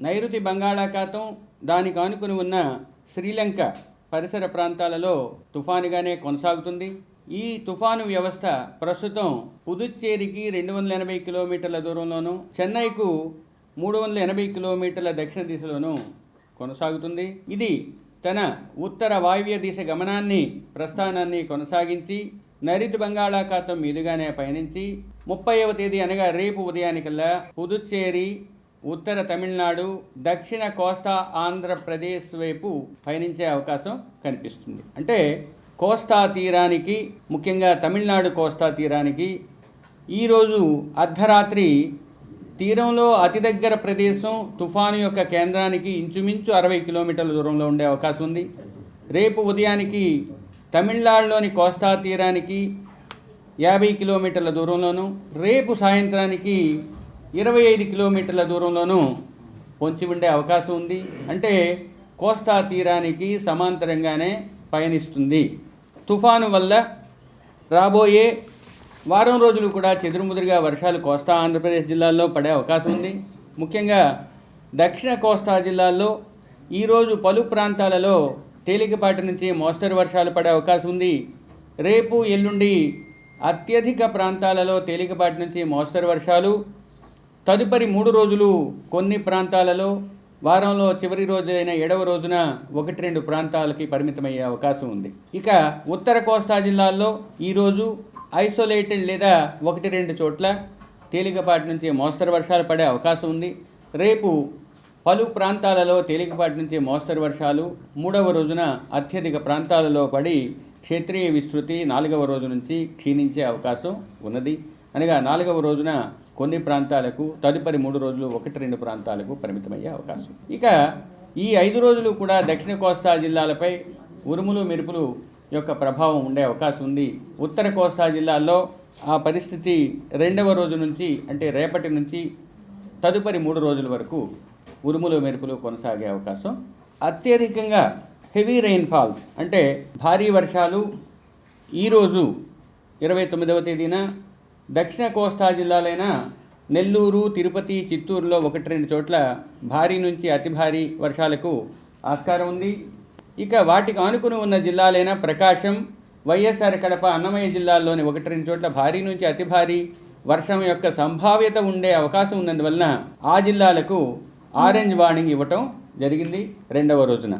నైరుతి బంగాళాఖాతం దానికి ఆనుకుని ఉన్న శ్రీలంక పరిసర ప్రాంతాలలో తుఫానుగానే కొనసాగుతుంది. ఈ తుఫాను వ్యవస్థ ప్రస్తుతం పుదుచ్చేరికి రెండు వందల ఎనభై కిలోమీటర్ల దూరంలోను చెన్నైకు మూడు వందల ఎనభై కిలోమీటర్ల దక్షిణ దిశలోను కొనసాగుతుంది. ఇది తన ఉత్తర వాయువ్య దిశ గమనాన్ని ప్రస్థానాన్ని కొనసాగించి నైరుతి బంగాళాఖాతం మీదుగానే పయనించి ముప్పైవ తేదీ అనగా రేపు ఉదయానికల్లా పుదుచ్చేరి ఉత్తర తమిళనాడు దక్షిణ కోస్తా ఆంధ్రప్రదేశ్ వైపు పయనించే అవకాశం కనిపిస్తుంది. అంటే కోస్తా తీరానికి ముఖ్యంగా తమిళనాడు కోస్తా తీరానికి ఈరోజు అర్ధరాత్రి తీరంలో అతి దగ్గర ప్రదేశం తుఫాను యొక్క కేంద్రానికి ఇంచుమించు అరవై కిలోమీటర్ల దూరంలో ఉండే అవకాశం ఉంది. రేపు ఉదయానికి తమిళనాడులోని కోస్తా తీరానికి యాభై కిలోమీటర్ల దూరంలోను రేపు సాయంత్రానికి ఇరవై ఐదు కిలోమీటర్ల దూరంలోనూ పొంచి ఉండే అవకాశం ఉంది. అంటే కోస్తా తీరానికి సమాంతరంగానే పయనిస్తుంది. తుఫాను వల్ల రాబోయే వారం రోజులు కూడా చెదురుముదురుగా వర్షాలు కోస్తా ఆంధ్రప్రదేశ్ జిల్లాల్లో పడే అవకాశం ఉంది. ముఖ్యంగా దక్షిణ కోస్తా జిల్లాల్లో ఈరోజు పలు ప్రాంతాలలో తేలికపాటి నుంచి మోస్తరు వర్షాలు పడే అవకాశం ఉంది. రేపు ఎల్లుండి అత్యధిక ప్రాంతాలలో తేలికపాటి నుంచి మోస్తరు వర్షాలు తదుపరి మూడు రోజులు కొన్ని ప్రాంతాలలో వారంలో చివరి రోజైన ఏడవ రోజున ఒకటి రెండు ప్రాంతాలకి పరిమితమయ్యే అవకాశం ఉంది. ఇక ఉత్తర కోస్తా జిల్లాల్లో ఈరోజు ఐసోలేటెడ్ లేదా ఒకటి రెండు చోట్ల తేలికపాటి నుంచి మోస్తరు వర్షాలు పడే అవకాశం ఉంది. రేపు పలు ప్రాంతాలలో తేలికపాటి నుంచి మోస్తరు వర్షాలు మూడవ రోజున అత్యధిక ప్రాంతాలలో పడి క్షేత్రీయ విస్తృతి నాలుగవ రోజు నుంచి క్షీణించే అవకాశం ఉన్నది. అనగా నాలుగవ రోజున కొన్ని ప్రాంతాలకు తదుపరి మూడు రోజులు ఒకటి రెండు ప్రాంతాలకు పరిమితమయ్యే అవకాశం. ఇక ఈ ఐదు రోజులు కూడా దక్షిణ కోస్తా జిల్లాలపై ఉరుములు మెరుపులు యొక్క ప్రభావం ఉండే అవకాశం ఉంది. ఉత్తర కోస్తా జిల్లాల్లో ఆ పరిస్థితి రెండవ రోజు నుంచి అంటే రేపటి నుంచి తదుపరి మూడు రోజుల వరకు ఉరుములు మెరుపులు కొనసాగే అవకాశం. అత్యధికంగా హెవీ రెయిన్ఫాల్స్ అంటే భారీ వర్షాలు ఈరోజు ఇరవై తొమ్మిదవ తేదీన దక్షిణ కోస్తా జిల్లాలైన నెల్లూరు తిరుపతి చిత్తూరులో ఒకటి రెండు చోట్ల భారీ నుంచి అతి భారీ వర్షాలకు ఆస్కారం ఉంది. ఇక వాటికి ఆనుకుని ఉన్న జిల్లాలైన ప్రకాశం వైఎస్ఆర్ కడప అన్నమయ్య జిల్లాల్లోని ఒకటి రెండు చోట్ల భారీ నుంచి అతి భారీ వర్షం యొక్క సంభావ్యత ఉండే అవకాశం ఉన్నందువలన ఆ జిల్లాలకు ఆరెంజ్ వార్నింగ్ ఇవ్వటం జరిగింది రెండవ రోజున.